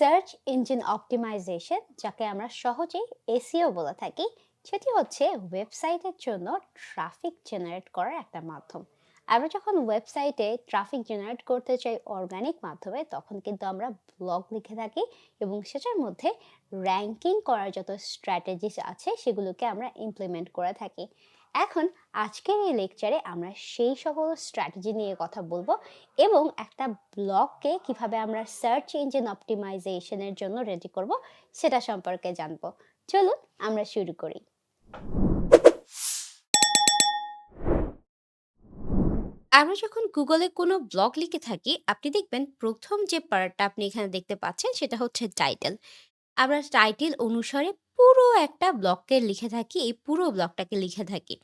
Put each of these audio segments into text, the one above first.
Search engine optimisation যাকে আমরা সহজেই এসিও বলে থাকি, সেটি হচ্ছে ওয়েবসাইটের জন্য ট্রাফিক জেনারেট করার একটা মাধ্যম। আমরা যখন ওয়েবসাইটে ট্রাফিক জেনারেট করতে চাই অর্গানিক মাধ্যমে, তখন কিন্তু আমরা ব্লগ লিখে থাকি এবং সেটার মধ্যে র্যাঙ্কিং করার যত স্ট্র্যাটেজিস আছে, সেগুলোকে আমরা ইমপ্লিমেন্ট করে থাকি। এখন আজকের এই লেকচারে আমরা সেই সকল স্ট্র্যাটেজি নিয়ে কথা বলব এবং একটা ব্লগকে কীভাবে আমরা সার্চ ইঞ্জিন অপটিমাইজেশনের জন্য রেডি করব সেটা সম্পর্কে জানব। চলুন আমরা শুরু করি। আমরা যখন গুগলে কোনো ব্লগ লিখে থাকি, আপনি দেখবেন প্রথম যে পার্টটা আপনি এখানে দেখতে পাচ্ছেন সেটা হচ্ছে টাইটেল আমরা টাইটেল অনুসারে পুরো একটা ব্লগকে লিখে থাকি, এই পুরো ব্লগটাকে লিখে থাকি।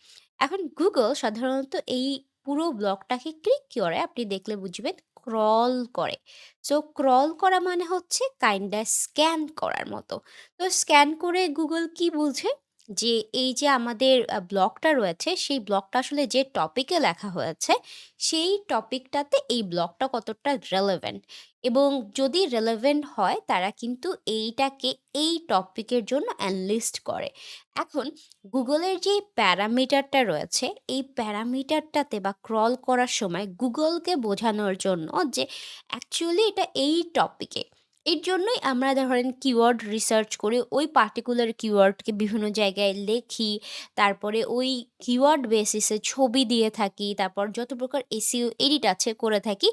এখন গুগল সাধারণত এই পুরো ব্লগটাকে ক্লিক করে, আপনি দেখলে বুঝবেন ক্রল করে। সো ক্রল করা মানে হচ্ছে কাইন্ডা স্ক্যান করার মতো। তো স্ক্যান করে গুগল কি বুঝে? যে এই যে আমাদের ব্লগটা রয়েছে, সেই ব্লগটা আসলে যে টপিকে লেখা হয়েছে, সেই টপিকটাতে এই ব্লগটা কতটা রেলেভেন্ট এবং যদি রেলেভেন্ট হয় তারা কিন্তু এইটাকে এই টপিকের জন্য এনলিস্ট করে। এখন গুগলের যে প্যারামিটারটা রয়েছে, এই প্যারামিটারটাতে বা ক্রল করার সময় গুগলকে বোঝানোর জন্য যে অ্যাকচুয়ালি এটা এই টপিকে এর জন্যই আমরা ধরেন কিওয়ার্ড রিসার্চ করে ওই পার্টিকুলার কিওয়ার্ডকে বিভিন্ন জায়গায় লেখি। তারপরে ওই কিওয়ার্ড বেসিসে ছবি দিয়ে থাকি। তারপর যত প্রকার এসইও এডিট আছে করে থাকি।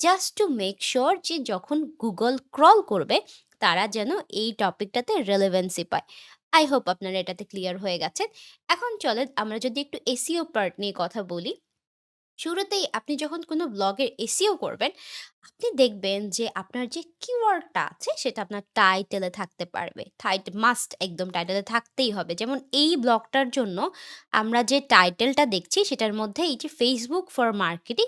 জাস্ট টু মেক শিওর যে যখন গুগল ক্রল করবে, তারা যেন এই টপিকটাতে রেলেভেন্সি পায়। আই হোপ আপনারা এটাতে ক্লিয়ার হয়ে গেছেন। এখন চলেন, আমরা যদি একটু এসিও পার্ট নিয়ে কথা বলি। শুরুতেই আপনি যখন কোনো ব্লগের এসিও করবেন, আপনি দেখবেন যে আপনার যে কিওয়ার্ডটা আছে সেটা আপনার টাইটেলে থাকতে পারবে। টাইট মাস্ট একদম টাইটেলে থাকতেই হবে। যেমন এই ব্লগটার জন্য আমরা যে টাইটেলটা দেখছি সেটার মধ্যে এই যে ফেসবুক ফর মার্কেটিং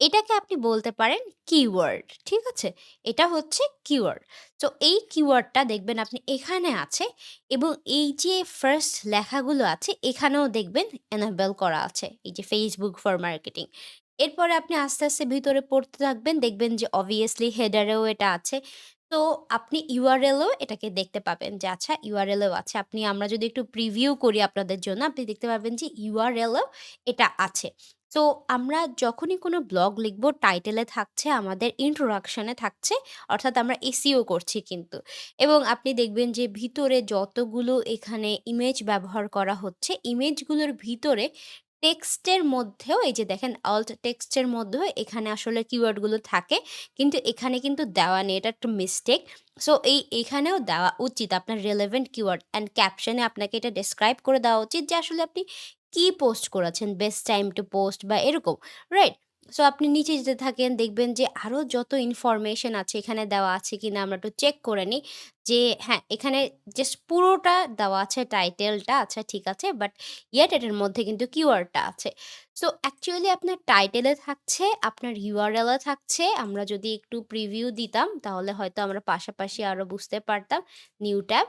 এটাকে আপনি বলতে পারেন কিওয়ার্ড। ঠিক আছে? এটা হচ্ছে কিওয়ার্ড। তো এই কিওয়ার্ডটা দেখবেন আপনি এখানে আছে এবং এই যে ফার্স্ট লেখাগুলো আছে এখানেও দেখবেন এনেবল করা আছে। এই যে Facebook ফর মার্কেটিং। এরপরে আপনি আস্তে, আস্তে ভিতরে পড়তে থাকবেন। দেখবেন যে obviously হেডারেও এটা আছে। তো আপনি ইউআরএলও এটাকে দেখতে পাবেন যে আচ্ছা ইউআরএলও আছে। আপনি আমরা যদি একটু প্রিভিউ করি আপনাদের জন্য, আপনি দেখতে পাবেন যে ইউআরএলও এটা আছে। তো আমরা যখনই কোনো ব্লগ লিখব টাইটেলে থাকছে আমাদের ইন্ট্রোডাকশানে থাকছে অর্থাৎ আমরা এসিও করছি কিন্তু। এবং আপনি দেখবেন যে ভিতরে যতগুলো এখানে ইমেজ ব্যবহার করা হচ্ছে, ইমেজগুলোর ভিতরে টেক্সটের মধ্যেও এই যে দেখেন alt টেক্সটের মধ্যেও এখানে আসলে কিওয়ার্ডগুলো থাকে। কিন্তু এখানে কিন্তু দেওয়া নেই। এটা একটা মিস্টেক। সো এই এখানেও দেওয়া উচিত আপনার রেলেভেন্ট কিওয়ার্ড অ্যান্ড ক্যাপশন আপনাকে এটা ডেসক্রাইব করে দেওয়া উচিত যে আসলে আপনি কি পোস্ট করেছেন, বেস্ট টাইম টু পোস্ট বা এরকম। রাইট? সো আপনি নিচে যেতে থাকেন দেখবেন যে আরও যত ইনফরমেশন আছে এখানে দেওয়া আছে কি না আমরা একটু চেক করে নিই। যে হ্যাঁ, এখানে জাস্ট পুরোটা দেওয়া আছে টাইটেলটা আচ্ছা ঠিক আছে। বাট ইয়েট এটার মধ্যে কিন্তু কিওয়ার্ডটা আছে। সো অ্যাকচুয়ালি আপনার টাইটেলে থাকছে, আপনার এ থাকছে। আমরা যদি একটু প্রিভিউ দিতাম তাহলে হয়তো আমরা পাশাপাশি আরও বুঝতে পারতাম। New tab.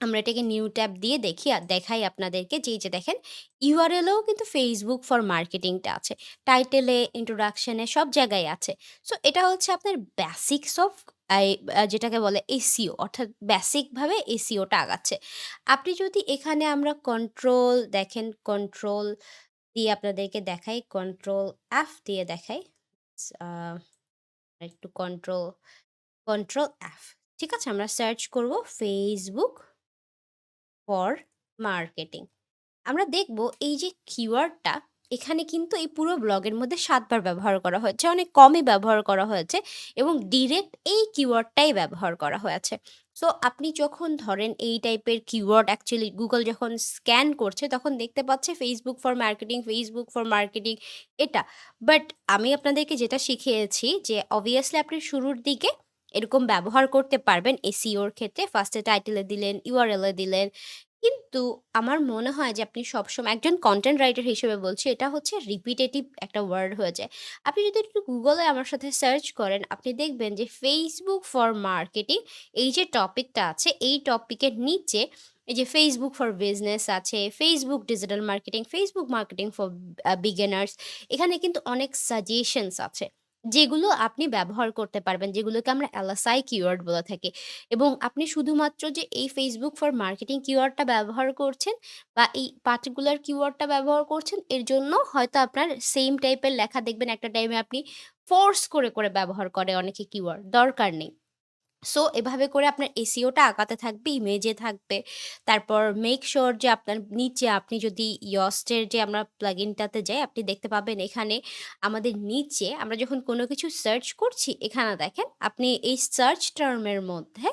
আমরা এটাকে নিউ ট্যাব দিয়ে দেখি আ দেখাই আপনাদেরকে যে যে দেখেন এও কিন্তু ফেসবুক ফর মার্কেটিংটা আছে। টাইটেলে, ইন্ট্রোডাকশানে সব জায়গায় আছে। সো এটা হচ্ছে আপনার বেসিকস অফ যেটাকে বলে এসিও অর্থাৎ বেসিক ভাবে এসইওটা আগাচ্ছে। আপনি যদি এখানে আমরা কন্ট্রোল দেখেন কন্ট্রোল দিয়ে আপনাদেরকে দেখাই, কন্ট্রোল অ্যাফ দিয়ে দেখাই। একটু কন্ট্রোল, কন্ট্রোল অ্যাফ ঠিক আছে? আমরা সার্চ করব Facebook ফর মার্কেটিং। আমরা দেখব এই যে কিওয়ার্ডটা এখানে কিন্তু এই পুরো ব্লগের মধ্যে সাতবার ব্যবহার করা হয়েছে। অনেক কমই ব্যবহার করা হয়েছে এবং ডিরেক্ট এই কিওয়ার্ডটাই ব্যবহার করা হয়েছে। সো আপনি যখন ধরেন এই টাইপের কিওয়ার্ড অ্যাকচুয়ালি গুগল যখন স্ক্যান করছে তখন দেখতে পাচ্ছে Facebook for marketing, Facebook for marketing এটা। বাট আমি আপনাদেরকে যেটা শিখিয়েছি যে অবভিয়াসলি আপনি শুরুর দিকে এরকম ব্যবহার করতে পারবেন এসইওর ক্ষেত্রে। ফার্স্টে টাইটেলে দিলেন, ইউআরএলে দিলেন। কিন্তু আমার মনে হয় যে আপনি সবসময় একজন কন্টেন্ট রাইটার হিসেবে বলছি এটা হচ্ছে রিপিটেটিভ একটা ওয়ার্ড হয়ে যায়। আপনি যদি একটু গুগলে আমার সাথে সার্চ করেন আপনি দেখবেন যে Facebook ফর মার্কেটিং এই যে টপিকটা আছে এই টপিকের নিচে এই যে ফেসবুক ফর বিজনেস আছে, Facebook digital marketing, Facebook marketing for beginners এখানে কিন্তু অনেক সাজেশনস আছে। যেগুলো আপনি ব্যবহার করতে পারবেন, যেগুলোকে আমরা এলএসআই কিওয়ার্ড বলে থাকি। এবং আপনি শুধুমাত্র যে এই ফেসবুক ফর মার্কেটিং কিওয়ার্ডটা ব্যবহার করছেন বা এই পার্টিকুলার কিওয়ার্ডটা ব্যবহার করছেন, এর জন্য হয়তো আপনার সেম টাইপের লেখা দেখবেন একটা টাইমে আপনি ফোর্স করে, করে ব্যবহার করে অনেকে কিওয়ার্ড, দরকার নেই। সো এভাবে করে আপনার এসিওটা আঁকাতে থাকবে, ইমেজে থাকবে। তারপর মেক শোর যে আপনার নিচে আপনি যদি ইয়স্টের যে আমরা প্লাগইনটাতে যাই, আপনি দেখতে পাবেন এখানে আমাদের নিচে আমরা যখন কোনো কিছু সার্চ করছি, এখানে দেখেন আপনি এই সার্চ টার্মের মধ্যে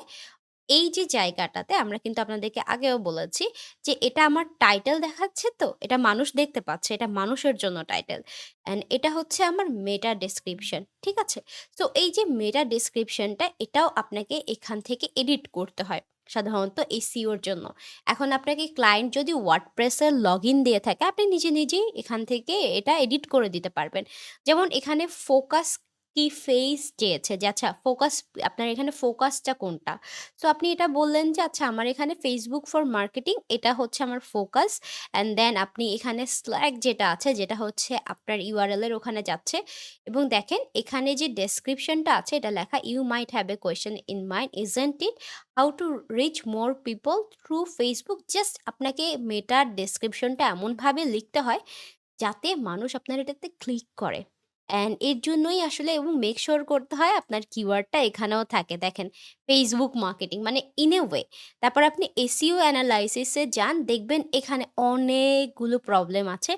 এই যে জায়গাটাতে আমরা কিন্তু আপনাদেরকে আগেও বলেছি যে এটা আমার টাইটেল দেখাচ্ছে তো, এটা মানুষ দেখতে পাচ্ছে। এটা মানুষের জন্য টাইটেল। অ্যান্ড এটা হচ্ছে আমার মেটা ডেসক্রিপশন। ঠিক আছে? সো এই যে মেটা ডেসক্রিপশনটা এটাও আপনাকে এখান থেকে এডিট করতে হয়। সাধারণত এসইওর জন্য। এখন আপনাকে ক্লায়েন্ট যদি ওয়ার্ডপ্রেস লগ ইন দিয়ে থাকে, আপনি নিজে, নিজেই এখান থেকে এটা এডিট করে দিতে পারবেন। যেমন এখানে ফোকাস কি ফেইস চেয়েছে যে আচ্ছা ফোকাস আপনার এখানে ফোকাসটা কোনটা? সো আপনি এটা বললেন যে আচ্ছা আমার এখানে ফেসবুক ফর মার্কেটিং এটা হচ্ছে আমার ফোকাস অ্যান্ড দেন আপনি এখানে Slack যেটা আছে, যেটা হচ্ছে আপনার এর ওখানে যাচ্ছে এবং দেখেন, এখানে যে ডেসক্রিপশনটা আছে, এটা লেখা you might have a question in mind isn't it? How to reach more people through Facebook just আপনাকে মেটার ডেসক্রিপশনটা এমনভাবে লিখতে হয়, যাতে মানুষ আপনার এটাতে ক্লিক করে। অ্যান্ড এর জন্যই আসলে এবং মেক সিউর করতে হয় আপনার কিওয়ার্ডটা এখানেও থাকে। দেখেন ফেসবুক মার্কেটিং মানে ইন এ ওয়ে। তারপর আপনি এসিও অ্যানালাইসিসে যান দেখবেন এখানে অনেকগুলো প্রবলেম আছে।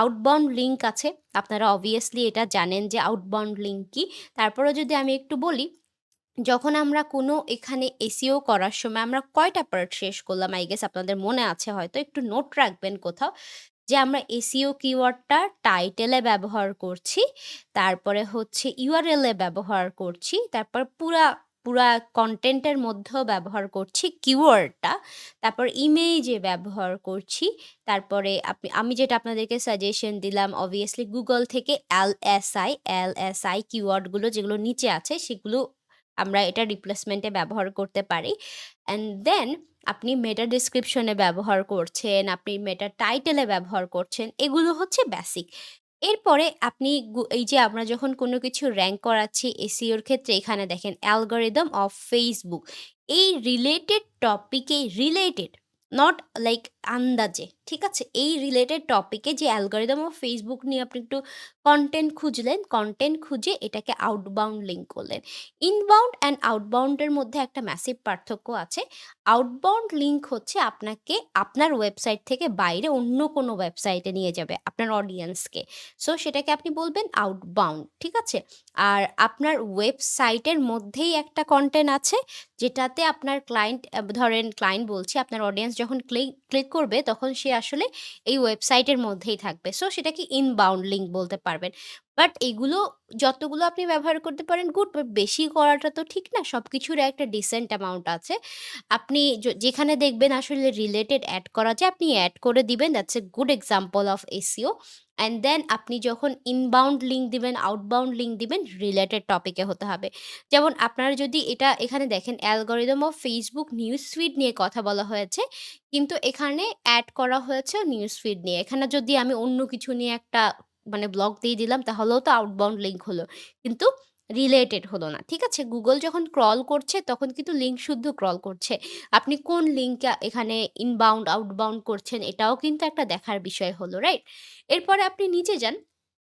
আউটবাউন্ড লিঙ্ক আছে। আপনারা অবভিয়াসলি এটা জানেন যে আউটবাউন্ড লিঙ্ক কি। তারপরেও যদি আমি একটু বলি, যখন আমরা কোনো এখানে এসিও করার সময় আমরা কয়টা পার্ট শেষ করলাম? আই গেস আপনাদের মনে আছে হয়তো একটু নোট রাখবেন কোথাও। যে আমরা এসিও কিওয়ার্ডটা টাইটেলে ব্যবহার করছি। তারপরে হচ্ছে ইউআরএল ব্যবহার করছি। তারপর পুরা, পুরা কন্টেন্টের মধ্যেও ব্যবহার করছি কিওয়ার্ডটা। তারপর ইমেজে ব্যবহার করছি। তারপরে আপনি আমি যেটা আপনাদেরকে সাজেশন দিলাম অবভিয়াসলি গুগল থেকে L S I L S I কিওয়ার্ডগুলো যেগুলো নিচে আছে সেগুলো আমরা এটা রিপ্লেসমেন্টে ব্যবহার করতে পারি। অ্যান্ড দেন আপনি মেটা ডিসক্রিপশনে ব্যবহার করছেন, আপনি মেটা টাইটেলে ব্যবহার করছেন। এগুলো হচ্ছে বেসিক। এরপরে আপনি এই যে আমরা যখন কোনো কিছু র্যাঙ্ক করাচ্ছি এসিওর ক্ষেত্রে এখানে দেখেন অ্যালগোরিদম অফ ফেসবুক এই রিলেটেড টপিকে রিলেটেড নট লাইক আন্দাজে। ঠিক আছে? এই রিলেটেড টপিকে যে অ্যালগোরিদম অফ ফেসবুক নিয়ে আপনি একটু কনটেন্ট খুঁজলেন, কনটেন্ট খুঁজে এটাকে আউটবাউন্ড লিঙ্ক করলেন। ইনবাউন্ড অ্যান্ড আউটবাউন্ডের মধ্যে একটা ম্যাসিভ পার্থক্য আছে। আউটবাউন্ড লিঙ্ক হচ্ছে আপনাকে আপনার ওয়েবসাইট থেকে বাইরে অন্য কোনো ওয়েবসাইটে নিয়ে যাবে আপনার অডিয়েন্সকে। সো সেটাকে আপনি বলবেন আউটবাউন্ড। ঠিক আছে? আর আপনার ওয়েবসাইটের মধ্যেই একটা কন্টেন্ট আছে যেটাতে আপনার ক্লায়েন্ট ধরেন ক্লায়েন্ট বলছি আপনার অডিয়েন্স যখন ক্লিক ক্লিক করবে তখন সে আসলে এই ওয়েবসাইটের মধ্যেই থাকবে। সো সেটাকে ইনবাউন্ড লিঙ্ক বলতে পারবেন। বাট এগুলো যতগুলো আপনি ব্যবহার করতে পারেন গুড বাট বেশি করাটা তো ঠিক না। সবকিছুর একটা ডিসেন্ট অ্যামাউন্ট আছে। আপনি যেখানে দেখবেন আসলে রিলেটেড অ্যাড করা যায় আপনি অ্যাড করে দিবেন that's a good example of SEO and then আপনি যখন ইনবাউন্ড লিঙ্ক দিবেন, আউটবাউন্ড লিঙ্ক দিবেন রিলেটেড টপিকে হতে হবে। যেমন আপনারা যদি এটা এখানে দেখেন algorithm of Facebook news feed নিয়ে কথা বলা হয়েছে। কিন্তু এখানে অ্যাড করা হয়েছে নিউজ ফিড নিয়ে। এখানে যদি আমি অন্য কিছু নিয়ে একটা মানে ব্লগ দিয়ে দিলাম তাহলেও তো আউটবাউন্ড লিঙ্ক হলো। কিন্তু রিলেটেড হলো না। ঠিক আছে? গুগল যখন ক্রল করছে তখন কিন্তু লিঙ্ক শুদ্ধ ক্রল করছে। আপনি কোন লিঙ্কটা এখানে ইনবাউন্ড, আউটবাউন্ড করছেন এটাও কিন্তু একটা দেখার বিষয় হলো, রাইট? এরপরে আপনি নিচে যান।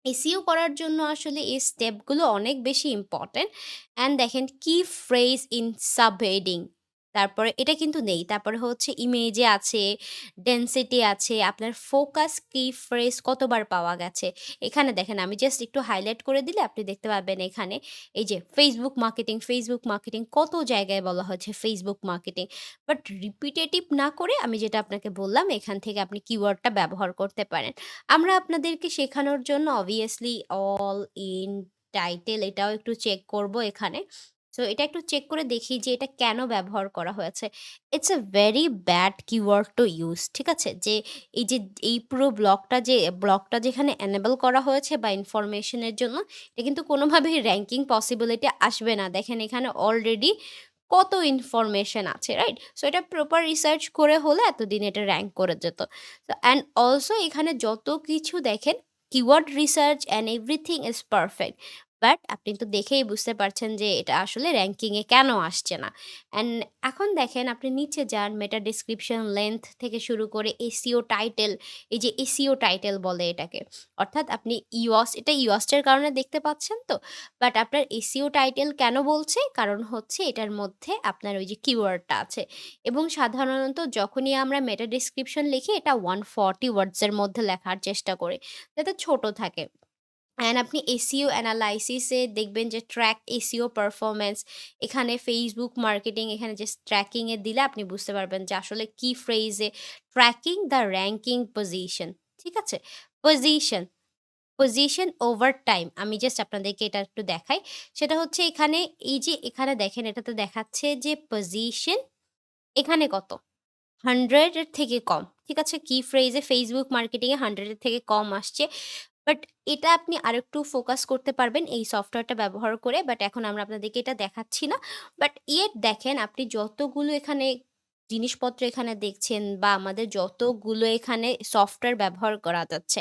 এসইও করার জন্য আসলে এই স্টেপগুলো অনেক বেশি ইম্পোর্টেন্ট। অ্যান্ড দেখেন কি ফ্রেজ ইন সাবহেডিং তারপরে এটা কিন্তু নেই। তারপরে হচ্ছে ইমেজে আছে, ডেন্সিটি আছে, আপনার ফোকাস কি ফ্রেজ কতবার পাওয়া গেছে। এখানে দেখেন আমি জাস্ট একটু হাইলাইট করে দিলে আপনি দেখতে পাবেন এখানে এই যে ফেসবুক মার্কেটিং, ফেসবুক মার্কেটিং কত জায়গায় বলা হয়েছে ফেসবুক মার্কেটিং। বাট রিপিটেটিভ না করে আমি যেটা আপনাকে বললাম এখান থেকে আপনি কিওয়ার্ডটা ব্যবহার করতে পারেন। আমরা আপনাদেরকে শেখানোর জন্য অবভিয়াসলি অল ইন টাইটেল এটাও একটু চেক করব এখানে। সো এটা একটু চেক করে দেখি যে এটা কেন ব্যবহার করা হয়েছে। It's a very bad keyword to use. ঠিক আছে? যে এই যে এই পুরো ব্লকটা যে ব্লকটা যেখানে এনেবল করা হয়েছে বা ইনফরমেশন এর জন্য এটা কিন্তু কোনোভাবেই র্যাঙ্কিং পসিবিলিটি আসবে না। দেখেন এখানে অলরেডি কত ইনফরমেশন আছে, রাইট? সো এটা প্রপার রিসার্চ করে হলে এতদিন এটা র্যাঙ্ক করে যেত। তো অ্যান্ড অলসো এখানে যত কিছু দেখেন keyword research and everything is perfect. But আপনি তো দেখেই বুঝতে পারছেন যে এটা আসলে র্যাঙ্কিংয়ে কেন আসছে না। অ্যান্ড এখন দেখেন আপনি নিচে যান মেটা ডেসক্রিপশন লেংথ থেকে শুরু করে এসিও টাইটেল এই যে এসিও টাইটেল বলে এটাকে। অর্থাৎ আপনি ইওয়াস এটা ইওয়াস্ট কারণে দেখতে পাচ্ছেন তো? বাট আপনার এসিও টাইটেল কেন বলছে? কারণ হচ্ছে এটার মধ্যে আপনার ওই যে কিওয়ার্ডটা আছে। এবং সাধারণত যখনই আমরা মেটা ডেসক্রিপশন লিখি, এটা ওয়ান ফর্টি ওয়ার্ডসের মধ্যে লেখার চেষ্টা করি। যাতে ছোট থাকে। অ্যান্ড আপনি এসিও অ্যানালাইসিসে দেখবেন যে ট্র্যাক এসিও পারফরম্যান্স এখানে ফেসবুক মার্কেটিং এখানে যে ট্র্যাকিংয়ে দিলে আপনি বুঝতে পারবেন যে আসলে কি phrase tracking the ranking position. ঠিক আছে? পজিশন, পজিশন ওভার টাইম আমি জাস্ট আপনাদেরকে এটা একটু দেখাই। সেটা হচ্ছে এখানে এই যে এখানে দেখেন এটাতে দেখাচ্ছে যে পজিশন এখানে কত? হান্ড্রেডের থেকে কম। ঠিক আছে? কি ফ্রেজ ফেসবুক মার্কেটিংয়ে মার্কেটিং এ 100 এর থেকে কম আসছে। বাট এটা আপনি আরেকটু ফোকাস করতে পারবেন এই সফটওয়্যারটা ব্যবহার করে। বাট এখন আমরা আপনাদেরকে এটা দেখাচ্ছি না। বাট ইয়েট দেখেন আপনি যতগুলো এখানে জিনিসপত্র এখানে দেখছেন বা আমাদের যতগুলো এখানে সফটওয়্যার ব্যবহার করা যাচ্ছে,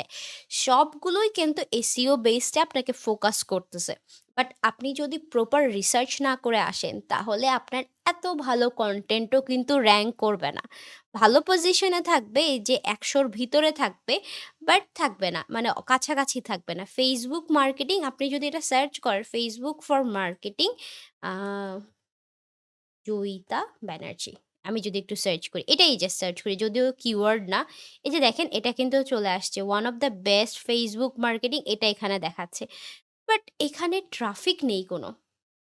সবগুলোই কিন্তু এসিও বেসড আপনাকে ফোকাস করতেছে। বাট আপনি যদি প্রপার রিসার্চ না করে আসেন তাহলে আপনার এত ভালো কন্টেন্টও কিন্তু র্যাঙ্ক করবে না। ভালো পজিশন থাকবে যে একশোর ভিতরে থাকবে, বাট থাকবে না। মানে কাছাকাছি থাকবে না। ফেসবুক মার্কেটিং আপনি যদি এটা সার্চ করেন Facebook for marketing Joyita Banerjee. আমি যদি একটু সার্চ করি, এটাই জাস্ট সার্চ করি। যদিও কিওয়ার্ড না। এই যে দেখেন এটা কিন্তু চলে আসছে। One of the best Facebook marketing এটা এখানে দেখাচ্ছে। বাট এখানে ট্রাফিক নেই কোনো।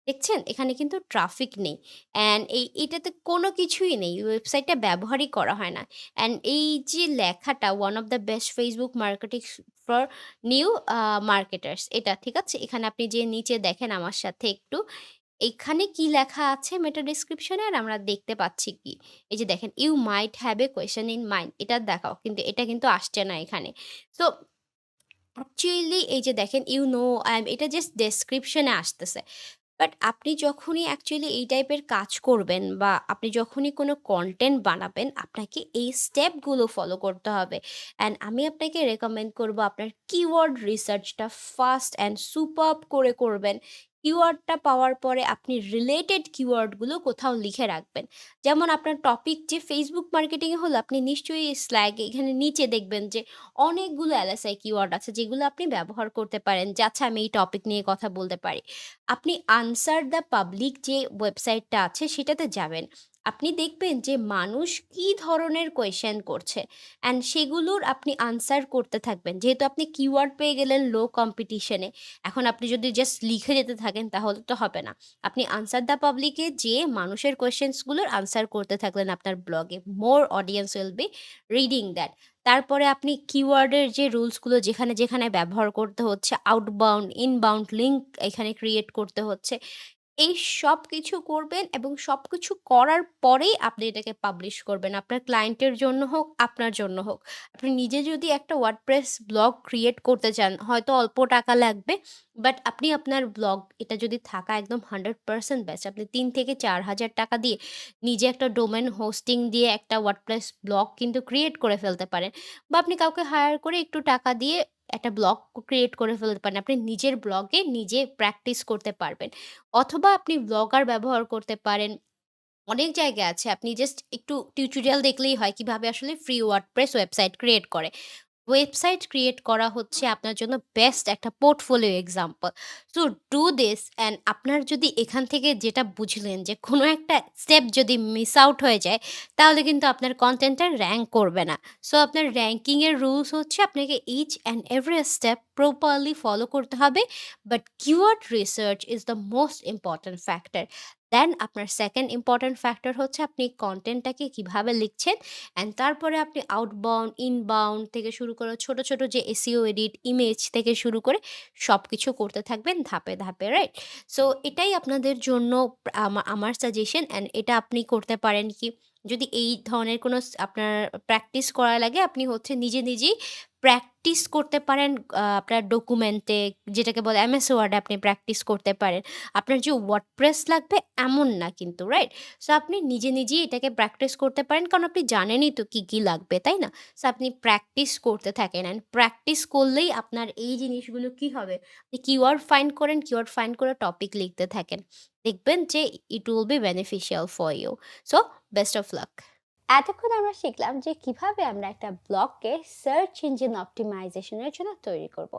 দেখছেন? এখানে কিন্তু ট্রাফিক নেই। অ্যান্ড এই, এটাতে কোনো কিছুই নেই। ওয়েবসাইটটা ব্যবহারই করা হয় না। অ্যান্ড এই যে লেখাটা one of the best Facebook marketings for new marketers এটা ঠিক আছে? এখানে আপনি যে নিচে দেখেন আমার সাথে একটু। এখানে কি লেখা আছে মেটা ডেসক্রিপশন আর আমরা দেখতে পাচ্ছি কি? এই যে দেখেন you might have a question in mind এটা দেখাও। কিন্তু এটা কিন্তু আসছে না এখানে। সো অ্যাকচুয়ালি এই যে দেখেন ইউ নো আই এম এটা জাস্ট ডেসক্রিপশানে আসতেছে। বাট আপনি যখনই অ্যাকচুয়ালি এই টাইপের কাজ করবেন বা আপনি যখনই কোনো কন্টেন্ট বানাবেন, আপনাকে এই স্টেপগুলো ফলো করতে হবে। অ্যান্ড আমি আপনাকে রেকমেন্ড করব আপনার কিওয়ার্ড রিসার্চটা ফাস্ট অ্যান্ড সুপার করে করবেন। কিওয়ার্ডটা পাওয়ার পরে আপনি রিলেটেড কিওয়ার্ডগুলো কোথাও লিখে রাখবেন। যেমন আপনার টপিক যে ফেসবুক মার্কেটিংয়ে হলো, আপনি নিশ্চয়ই স্ল্যাগ এখানে নিচে দেখবেন যে অনেকগুলো এলএসআই কিওয়ার্ড আছে যেগুলো আপনি ব্যবহার করতে পারেন। যে আচ্ছা আমি এই টপিক নিয়ে কথা বলতে পারি। আপনি আনসার দ্য পাবলিক যে ওয়েবসাইটটা আছে সেটাতে যাবেন। আপনি দেখবেন যে মানুষ কি ধরনের কোয়েশ্চেন করছে। অ্যান্ড সেগুলোর আপনি আনসার করতে থাকবেন। যেহেতু আপনি কিওয়ার্ড পেয়ে গেলেন লো কম্পিটিশনে এখন আপনি যদি জাস্ট লিখে যেতে থাকেন তাহলে তো হবে না। আপনি আনসার দ্য পাবলিকে যেয়ে মানুষের কোয়েশ্চেনসগুলোর আনসার করতে থাকলেন আপনার ব্লগে। More audience will be reading that. তারপরে আপনি কিওয়ার্ডের যে রুলসগুলো যেখানে, যেখানে ব্যবহার করতে হচ্ছে আউটবাউন্ড, ইনবাউন্ড লিঙ্ক এখানে ক্রিয়েট করতে হচ্ছে। এই সব কিছু করবেন এবং সব কিছু করার পরেই আপনি এটাকে পাবলিশ করবেন। আপনার ক্লায়েন্টের জন্য হোক, আপনার জন্য হোক। আপনি নিজে যদি একটা ওয়ার্ডপ্রেস ব্লগ ক্রিয়েট করতে চান, হয়তো অল্প টাকা লাগবে। বাট আপনি আপনার ব্লগ এটা যদি থাকা একদম 100% বেস্ট আপনি তিন থেকে ৳৪,০০০ দিয়ে নিজে একটা ডোমেন হোস্টিং দিয়ে একটা ওয়ার্ডপ্রেস ব্লগ কিন্তু ক্রিয়েট করে ফেলতে পারেন। বা আপনি কাউকে হায়ার করে একটু টাকা দিয়ে একটা ব্লগ ক্রিয়েট করে ফেলতে পারেন। আপনি নিজের ব্লগে নিজে প্র্যাকটিস করতে পারবেন। অথবা আপনি ব্লগার ব্যবহার করতে পারেন। অনেক জায়গা আছে আপনি জাস্ট একটু টিউটোরিয়াল দেখলেই হয় কীভাবে আসলে ফ্রি ওয়ার্ডপ্রেস ওয়েবসাইট ক্রিয়েট করে। ওয়েবসাইট ক্রিয়েট করা হচ্ছে আপনার জন্য বেস্ট একটা portfolio example. So, do this and আপনার যদি এখান থেকে যেটা বুঝলেন যে কোনো একটা স্টেপ যদি মিস আউট হয়ে যায়, তাহলে কিন্তু আপনার কন্টেন্টটা র্যাঙ্ক করবে না। সো, আপনার র্যাঙ্কিংয়ের রুলস হচ্ছে আপনাকে each and every step properly follow করতে হবে। But keyword research is the most important factor. Then আপনার সেকেন্ড ইম্পোর্টেন্ট ফ্যাক্টর হচ্ছে আপনি কন্টেন্টটাকে কীভাবে লিখছেন। অ্যান্ড তারপরে আপনি আউটবাউন্ড, ইনবাউন্ড থেকে শুরু করে ছোট, ছোট যে এসিও এডিট, ইমেজ থেকে শুরু করে সব কিছু করতে থাকবেন ধাপে, ধাপে রাইট? সো এটাই আপনাদের জন্য আমার সাজেশন অ্যান্ড এটা আপনি করতে পারেন কি যদি এই ধরনের কোনো আপনার প্র্যাকটিস করা লাগে আপনি হচ্ছে নিজে নিজেই প্র্যাকটিস করতে পারেন আপনার ডকুমেন্টে যেটাকে বলে এমএস ওয়ার্ড আপনি প্র্যাকটিস করতে পারেন। আপনার যে ওয়ার্ডপ্রেস লাগবে এমন না কিন্তু, রাইট? সো আপনি নিজে নিজেই এটাকে প্র্যাকটিস করতে পারেন কারণ আপনি জানেনই তো কী কী লাগবে, তাই না? সো আপনি প্র্যাকটিস করতে থাকেন অ্যান্ড প্র্যাকটিস করলেই আপনার এই জিনিসগুলো কি হবে? আপনি কিওয়ার্ড ফাইন্ড করেন, কিওয়ার্ড ফাইন্ড করে টপিক লিখতে থাকেন। দেখবেন যে it will be beneficial for you. So best of luck. এতক্ষণ আমরা শিখলাম যে কীভাবে আমরা একটা ব্লগকে সার্চ ইঞ্জিন অপটিমাইজেশনের জন্য তৈরি করব।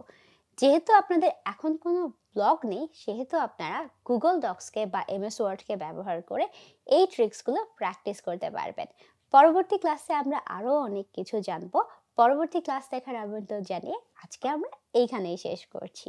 যেহেতু আপনাদের এখন কোনো ব্লগ নেই, সেহেতু আপনারা গুগল ডক্সকে বা এমএস ওয়ার্ডকে ব্যবহার করে এই ট্রিক্সগুলো প্র্যাকটিস করতে পারবেন। পরবর্তী ক্লাসে আমরা আরও অনেক কিছু জানব। পরবর্তী ক্লাস দেখার আমন্ত্রণ জানিয়ে আজকে আমরা এইখানেই শেষ করছি।